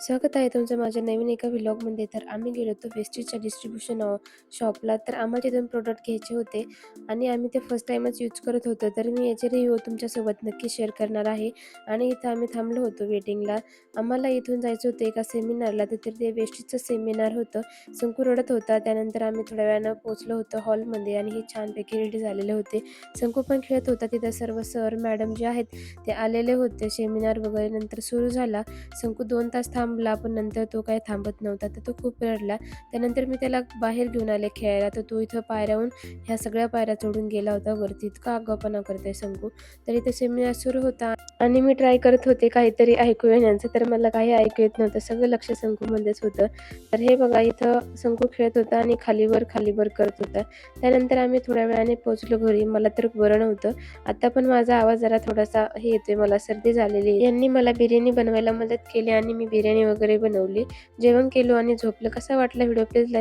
स्वागत आहे तुमचं माझ्या नवीन एका व्लॉगमध्ये तर आम्ही गेलो होतो वेस्टीजच्या डिस्ट्रीब्युशन शॉपला तर आम्हाला तिथून प्रोडक्ट घ्यायचे होते. आणि आम्ही ते फर्स्ट टाईमच यूज करत होतो. तर मी याचे रिव्ह्यू तुमच्यासोबत नक्की शेअर करणार आहे. आणि इथं आम्ही थांबलो होतो वेटिंगला आम्हाला इथून जायचं होतं एका सेमिनारला तिथे ते वेस्टीजचं सेमिनार होतं. संकू रडत होता. त्यानंतर आम्ही थोड्या वेळानं पोचलो होतो हॉलमध्ये आणि हे छानपैकी रेडी झालेले होते. संकू पण खेळत होता. तिथं सर्व सर मॅडम जे आहेत ते आलेले होते. सेमिनार वगैरे नंतर सुरू झाला. संकू दोन तास थांब थांबला पण नंतर तो काही थांबत नव्हता. तर तो खूप रडला. त्यानंतर मी त्याला बाहेर घेऊन आले खेळायला. तर तो इथं पायऱ्याहून ह्या सगळ्या पायऱ्या चढून गेला होता. वरती इतका आगाऊपणा करतोय सांगू तर इथे सेमिनार सुरू होता. आणि मी ट्राय करत होते काहीतरी ऐकू येण्याचं तर मला काही ऐकू येत नव्हतं. सगळं लक्ष संकूमध्येच होतं. तर हे बघा इथं संकू खेळत होता आणि खालीवर खालीवर करत होता. त्यानंतर आम्ही थोड्या वेळाने पोहोचलो घरी. मला तर बरं नव्हतं आता पण माझा आवाज जरा थोडासा हे येतोय. मला सर्दी झालेली यांनी मला बिर्याणी बनवायला मदत केली आणि मी बिर्याणी बिर्याणी वगैरे बनवली. जेवण केलो आणि झोपलं. कसा वाटला व्हिडिओ? Please like